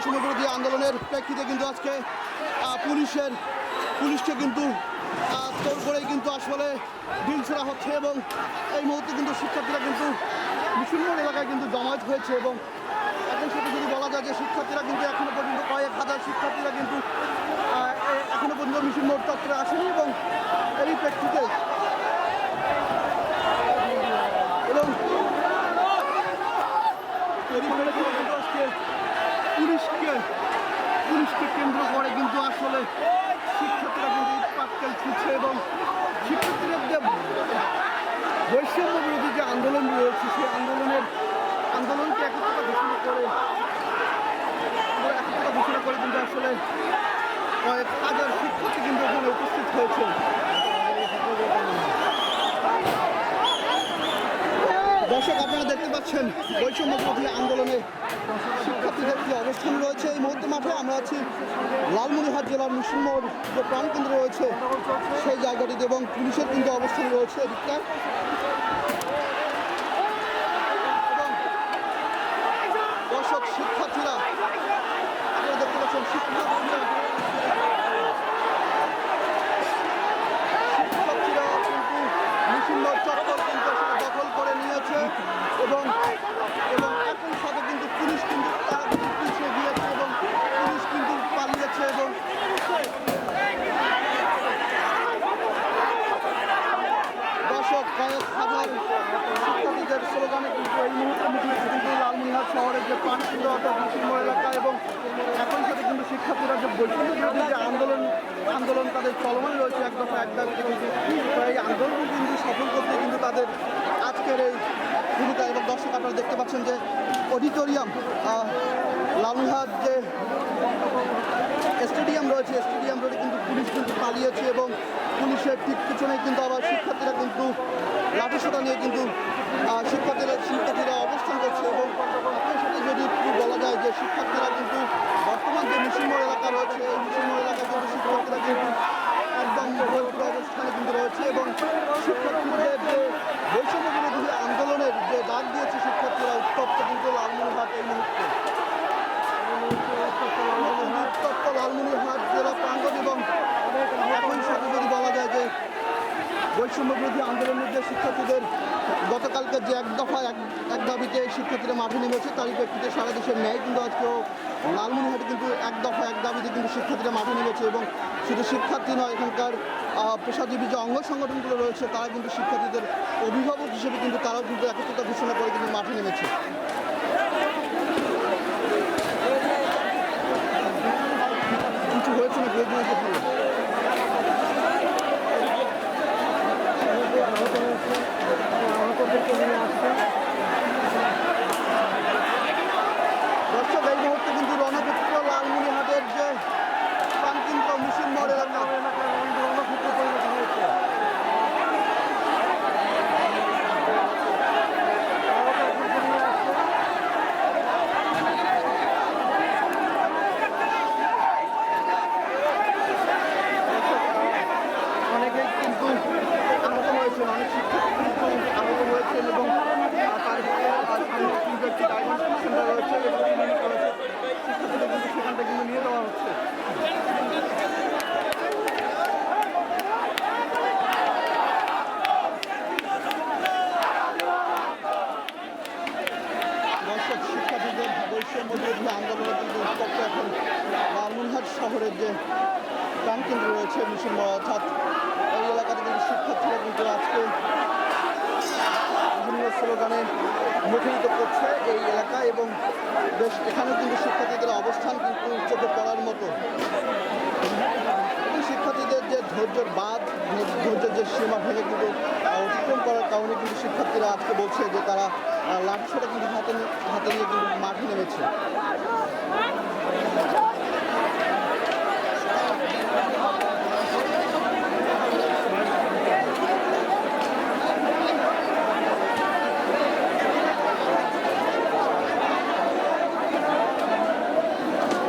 পরিপ্রেক্ষিতে কিন্তু আজকে পুলিশের, পুলিশকে কিন্তু তোর করেই কিন্তু আসলে ঢিল ছোড়া হচ্ছে এবং এই মুহূর্তে কিন্তু শিক্ষার্থীরা কিন্তু মুসলমান এলাকায় কিন্তু জমায়েত হয়েছে এবং একই সাথে যদি বলা যায় যে শিক্ষার্থীরা কিন্তু এখনও পর্যন্ত কয়েক হাজার শিক্ষার্থীরা কিন্তু এখনও পর্যন্ত মিছিল মোড় আসেনি এবং এই প্রেক্ষিতে এবং এরই প্রেক্ষিতে কিন্তু আজকে পুলিশকে পুলিশকে কেন্দ্র করে কিন্তু আসলে শিক্ষার্থীরা কিন্তু ইট পাটকেল ছুটছে এবং শিক্ষার্থীদের যে বৈষম্য বিরোধী যে আন্দোলন রয়েছে, সেই আন্দোলনের আন্দোলনকে একত্রতা ঘোষণা করে, একত্রতা ঘোষণা করে কিন্তু আসলে কয়েক হাজার শিক্ষার্থী কিন্তু এখানে উপস্থিত হয়েছে। দর্শক, আপনারা দেখতে পাচ্ছেন বৈষম্য আন্দোলনে শিক্ষার্থীদের কি অবস্থান রয়েছে? এই মুহূর্তে মাঠে আমরা আছি লালমনিরহাট জেলার মুসলিমোড় যে প্রাণকেন্দ্র রয়েছে, সেই জায়গাটিতে এবং পুলিশের কিন্তু অবস্থান রয়েছে এদিকটায়। এবং দর্শক, শিক্ষার্থীরা, আপনারা দেখতে পাচ্ছেন শিক্ষার্থীরা কিন্তু মুসলিমোড় চত্বর কিন্তু আসলে দখল করে নিয়েছে এবং এবং একই সাথে কিন্তু পুলিশ কিন্তু তারা কিন্তু পিছিয়ে গিয়েছে এবং পুলিশ কিন্তু পালিয়েছে এবং দর্শক কয়েক হাজার শিক্ষার্থীদের স্লোগানে কিন্তু এই মুহূর্তে মুখরিত কিন্তু লালমিনহাট এলাকা এবং একই সাথে কিন্তু শিক্ষার্থীরা যে বৈষম্য যে আন্দোলন আন্দোলন তাদের চলমান রয়েছে এক দফা এক এই আন্দোলন কিন্তু সফল করতে কিন্তু তাদের আজকের এই ভূমিকা দর্শক আপনারা দেখতে পাচ্ছেন যে অডিটোরিয়াম আহ, যে স্টেডিয়াম রয়েছে স্টেডিয়াম কিন্তু পুলিশ কিন্তু পালিয়েছে এবং পুলিশের ঠিক পিছনে কিন্তু আবার শিক্ষার্থীরা কিন্তু লাঠিসোটা নিয়ে কিন্তু শিক্ষার্থীরা শিক্ষার্থীরা অবস্থান করছে এবং আপনার সাথে যদি একটু বলা যায় যে শিক্ষার্থীরা কিন্তু বর্তমান যে মুসলিমোড় এলাকা রয়েছে এই মুসলিমোড় এলাকাতে শিক্ষার্থীরা কিন্তু একদম ভরপুর অবস্থানে কিন্তু রয়েছে এবং শিক্ষার্থীদের যে বৈষম্য বিরোধী আন্দোলনের যে ডাক দিয়েছে শিক্ষার্থীরা উত্তপ্ত কিন্তু লালমনিরহাট এই মুহূর্তে উত্তপ্ত লালমনিরহাট জেলা প্রাঙ্গণ এবং একই সাথে যদি বলা যায় যে বৈষম্য বিরোধী আন্দোলনের যে শিক্ষার্থীদের গতকালকে যে এক দফা, এক এক দাবিতে শিক্ষার্থীরা মাঠে নেমেছে, তারই প্রেক্ষিতে সারা দেশের ন্যায় কিন্তু আজকেও লালমনিরহাটে কিন্তু এক দফা, এক দাবিতে কিন্তু শিক্ষার্থীরা মাঠে নেমেছে এবং শুধু শিক্ষার্থী নয়, এখানকার পেশাজীবী যে অঙ্গ সংগঠনগুলো রয়েছে, তারা কিন্তু শিক্ষার্থীদের অভিভাবক হিসেবে কিন্তু তারাও কিন্তু একত্রতা ঘোষণা করে কিন্তু মাঠে নেমেছে কিছু হয়েছে না বেদ হয়েছে ভালো দর্শক এই মুহূর্তে কিন্তু রণপুত্র লালমনিহাটের যে প্রান্তিন্ত মুসলিম মোড় এলাকা রণপুত্র পরিণত হয়েছে অনেকেই কিন্তু আহত হয়েছেন অনেক শিক্ষার্থী কিন্তু আহত হয়েছেন এবং আহ, তার সামনে কিন্তু একটি ডায়াগনস্টিক সেন্টার রয়েছে এবং ক্লিনিক রয়েছে শিক্ষার্থীদের কিন্তু সেখান থেকে কিন্তু নিয়ে দেওয়া হচ্ছে দর্শক শিক্ষার্থীদের বৈষম্য বিরোধী আন্দোলনে কিন্তু উত্তপ্ত এখন লালমনিরহাট শহরের যে প্রাণকেন্দ্র রয়েছে মিশন অর্থাৎ এই এলাকাতে কিন্তু শিক্ষার্থীরা কিন্তু আজকে বিভিন্ন স্লোগানে মুখরিত করছে এই এলাকা এবং বেশ এখানেও কিন্তু শিক্ষার্থীদের অবস্থান কিন্তু চোখে পড়ার মতো। শিক্ষার্থীদের যে ধৈর্যের বাদ ধৈর্যের যে সীমা ভেঙে কিন্তু অতিক্রম করার কারণে কিন্তু শিক্ষার্থীরা আজকে বলছে যে তারা লাঠিসোটা কিন্তু হাতে হাতে নিয়ে কিন্তু মাঠে নেমেছে।